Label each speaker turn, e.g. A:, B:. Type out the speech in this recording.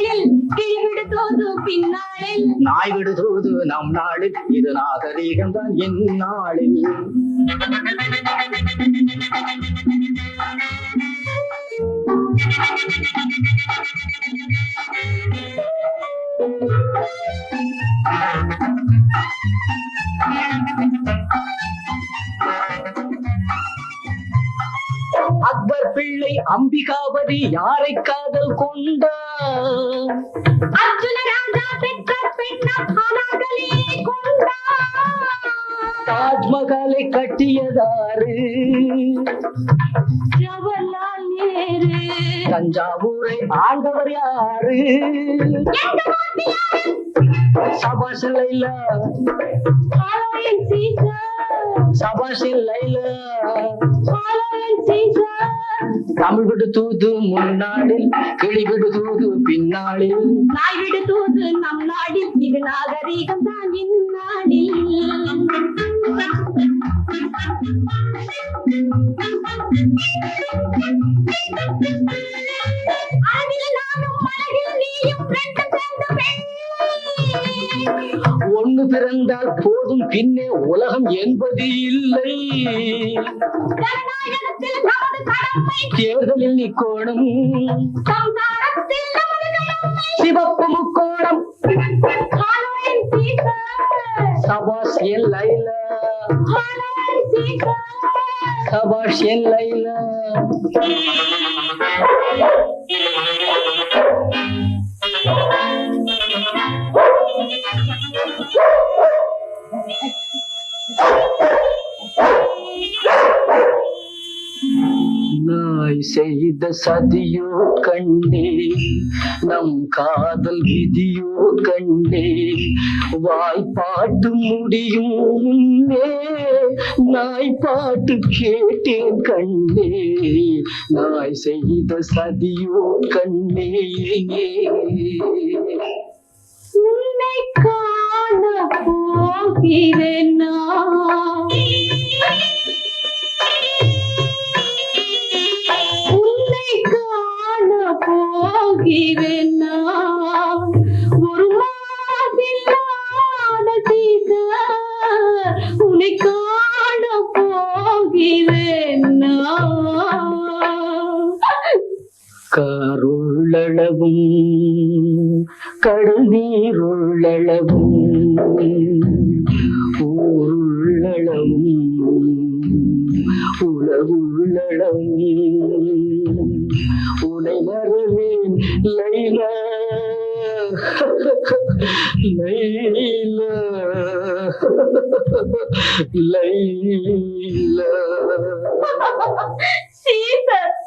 A: முன்னாளில் விடுவிடுதோது பின்னாளில்.
B: நாய் விடுதோது நம் நாளில். இது நாகரீகம் தான் என் நாளில். அக்பர் பிள்ளை அம்பிகாபதி யாரை காதல் கொண்டார்?
A: அர்ஜுன ராஜா பெற்ற பெண்ணாகலே கொண்டார்
B: தாஜ்மஹாலை கட்டியதாரு
A: ஜவஹர்லால் நேரு.
B: தஞ்சாவூரை ஆண்டவர் யாரு? சபாஷ் லைலா. சபாஷ் லைலா. தமிழ் விடு தூது முன்னாடில் கிளி விடு தூது பின்னாளில்.
A: நாய் விடு தூது நம் நாடில் இது நாகரீகம் தான் பெண்.
B: ஒண்ணு பிறந்தால் போதும் பின்னே உலகம் என்பது இல்லை. தேர்தலில் நிக்கோணும் சிவப்பு முக்கோணம்
A: ஹாலோயின் சீசர்
B: சபாஷ் என் லைலா
A: ஹாலோயின் சீசர்
B: சபாஷ் என் லைலா நாய் செய்த சதியோ கண்டே நம் காதல் விதியோ கண்டே வாய்ப்பாட்டு முடியும் முன்னே நாய் பாட்டு கேட்டேன் கண்ணே நாய் செய்த சதியோ கண்ணே
A: போகிறேன் நான். ஒரு மாசில்லாத சீசர், உன்னை காண போகிறேன் நான்.
B: கடல் நீருள்ளளவும் ஊருள்ளளவும் உலகுள்ளளவும் உனை மறவேன் லைலா லைலா லைலா
A: சீசர்